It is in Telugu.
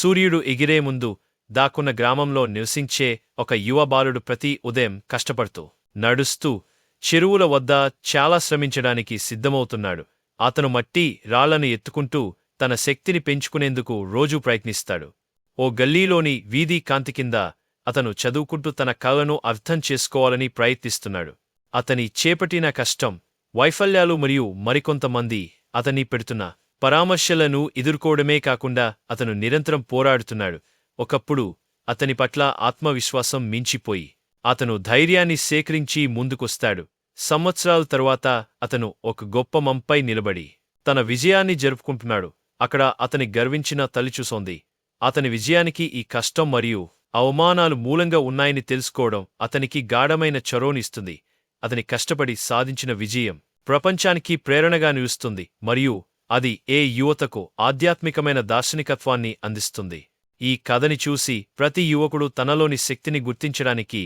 సూర్యుడు ఎగిరే ముందు దాక్కున్న గ్రామంలో నివసించే ఒక యువ బాలుడు ప్రతి ఉదయం కష్టపడుతూ నడుస్తూ చెరువుల వద్ద చాలా శ్రమించడానికి సిద్ధమవుతున్నాడు. అతను మట్టి రాళ్ళను ఎత్తుకుంటూ తన శక్తిని పెంచుకునేందుకు రోజూ ప్రయత్నిస్తాడు. ఓ గల్లీలోని వీధి కాంతి కింద అతను చదువుకుంటూ తన కళను అర్థం చేసుకోవాలని ప్రయత్నిస్తున్నాడు. అతని చేపట్టిన కష్టం వైఫల్యాలు మరియు మరికొంతమంది అతన్ని పెడుతున్న పరామర్శలను ఎదుర్కోవడమే కాకుండా అతను నిరంతరం పోరాడుతున్నాడు. ఒకప్పుడు అతని పట్ల ఆత్మవిశ్వాసం మించిపోయి అతను ధైర్యాన్ని సేకరించి ముందుకొస్తాడు. సంవత్సరాల తరువాత అతను ఒక గొప్ప మంపై నిలబడి తన విజయాన్ని జరుపుకుంటున్నాడు. అక్కడ అతని గర్వించిన తలిచూసోంది అతని విజయానికి ఈ కష్టం మరియు అవమానాలు మూలంగా ఉన్నాయని తెలుసుకోవడం అతనికి గాఢమైన చొరవనిస్తుంది. అతని కష్టపడి సాధించిన విజయం ప్రపంచానికి ప్రేరణగా నిలుస్తుంది మరియు అది ఏ యువతకు ఆధ్యాత్మికమైన దార్శనికత్వాన్ని అందిస్తుంది? ఈ కథని చూసి ప్రతి యువకుడు తనలోని శక్తిని గుర్తించడానికి